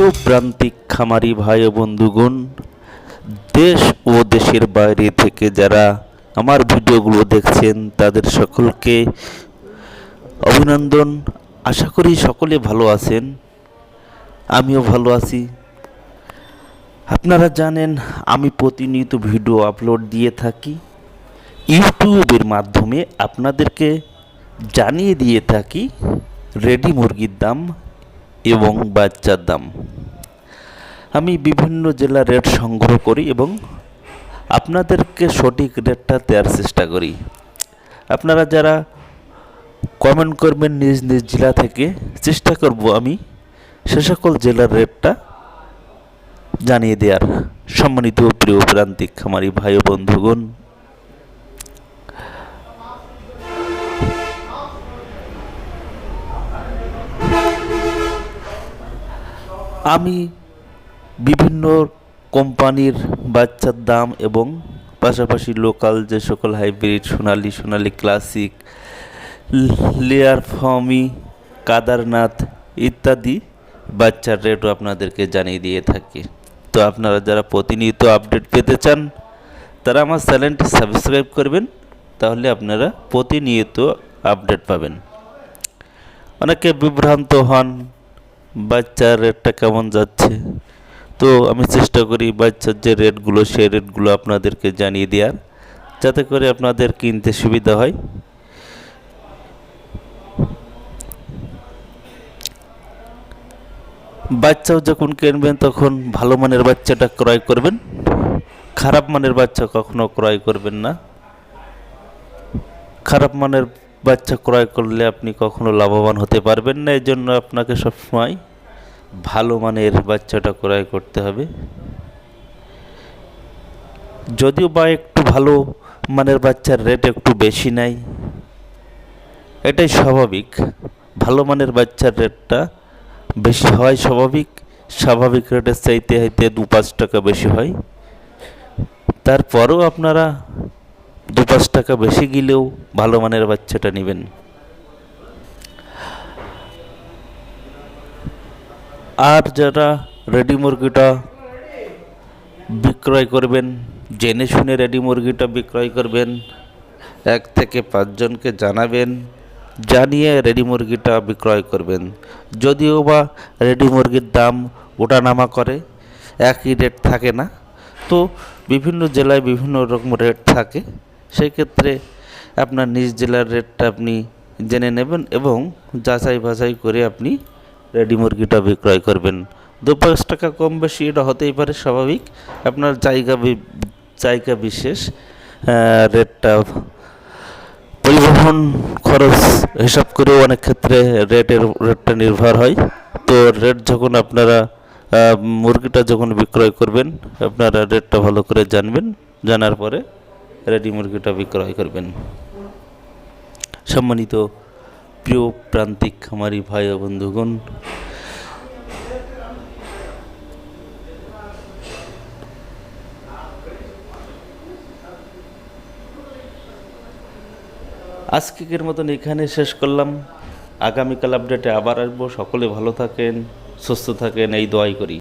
প্রিয় প্রান্তিক খামারি ভাই বন্ধুগণ, দেশ ও দেশের বাইরে থেকে যারা আমার ভিডিওগুলো দেখছেন, তাদের সকলকে অভিনন্দন। আশা করি সকলে ভালো আছেন, আমিও ভালো আছি। আপনারা জানেন, আমি প্রতিনিয়ত ভিডিও আপলোড দিয়ে থাকি। ইউটিউবের মাধ্যমে আপনাদেরকে জানিয়ে দিয়ে থাকি রেডি মুরগির দাম এবং বাচ্চার দাম। আমি বিভিন্ন জেলার রেট সংগ্রহ করি এবং আপনাদেরকে সঠিক রেটটা দেওয়ার চেষ্টা করি। আপনারা যারা কমেন্ট করবেন নিজ নিজ জেলা থেকে, চেষ্টা করব আমি সে সকল জেলার রেটটা জানিয়ে দেওয়ার। সম্মানিত প্রিয় প্রান্তিক খামারি ভাই বন্ধুগণ আমি বিভিন্ন কোম্পানির বাচ্চার দাম এবং পাশাপাশি লোকাল যে সকল hybrid Sonali Sonali classic, layer ফমি, Kadaknath ইত্যাদি বাচ্চার রেটও আপনাদেরকে জানিয়ে দিয়ে থাকি। তো আপনারা যারা প্রতিনিয়ত আপডেট পেতে চান, তারা আমার চ্যানেলটি সাবস্ক্রাইব করবেন, তাহলে আপনারা প্রতিনিয়ত আপডেট পাবেন। অনেকে বিভ্রান্ত হন বাচ্চার রেটটা কেমন যাচ্ছে? তো আমি চেষ্টা করি বাচ্চার যে রেটগুলো, সেই রেটগুলো আপনাদেরকে জানিয়ে দেওয়ার, যাতে করে আপনাদের কিনতে সুবিধা হয়। বাচ্চাও যখন কিনবেন, তখন ভালো মানের বাচ্চাটা ক্রয় করবেন। খারাপ মানের বাচ্চা কখনো ক্রয় করবেন না। খারাপ মানের বাচ্চা ক্রয় করলে আপনি কখনো লাভবান হতে পারবেন না এই জন্য আপনাকে সবসময় ভালো মানের বাচ্চাটা ক্রয় করতে হবে। যদিও বা একটু ভালো মানের বাচ্চার রেট একটু বেশি নেয় এটাই স্বাভাবিক। ভালো মানের বাচ্চার রেটটা বেশি হয় স্বাভাবিক স্বাভাবিক রেটের চাইতে হইতে দু পাঁচ টাকা বেশি হয়। তারপরেও আপনারা দু পাঁচ টাকা বেশি গেলেও ভালো মানের বাচ্চাটা নেবেন। আর যারা রেডি মুরগিটা বিক্রয় করবেন, জেনে শুনে রেডি মুরগিটা বিক্রয় করবেন, এক থেকে পাঁচজনকে জানাবেন, জানিয়ে রেডি মুরগিটা বিক্রয় করবেন। যদিও বা রেডি মুরগির দাম ওঠানামা করে, একই রেট থাকে না। তো বিভিন্ন জেলায় বিভিন্ন রকম রেট থাকে। সেই ক্ষেত্রে আপনার নিজ জেলার রেটটা আপনি জেনে নেবেন এবং যাচাই বাছাই করে আপনি রেডি মুরগিটা বিক্রয় করবেন। দু পাঁচ টাকা কম বেশি এটা হতেই পারে, স্বাভাবিক। আপনার জায়গা জায়গা বিশেষ রেটটা পরিবহন খরচ হিসাব করেও অনেক ক্ষেত্রে রেটের, রেটটা নির্ভর হয়। তো রেট যখন আপনারা মুরগিটা যখন বিক্রয় করবেন, আপনারা রেটটা ভালো করে জানবেন, জানার পরে রেডি মুরগিটা বিক্রয় করবেন। সম্মানিত প্রিয় প্রান্তিক খামারি ভাই ও বন্ধুগণ, আজকের মতন এখানে শেষ করলাম। আগামীকাল আপডেটে আবার আসব। সকলে ভালো থাকেন, সুস্থ থাকেন, এই দোয়াই করি।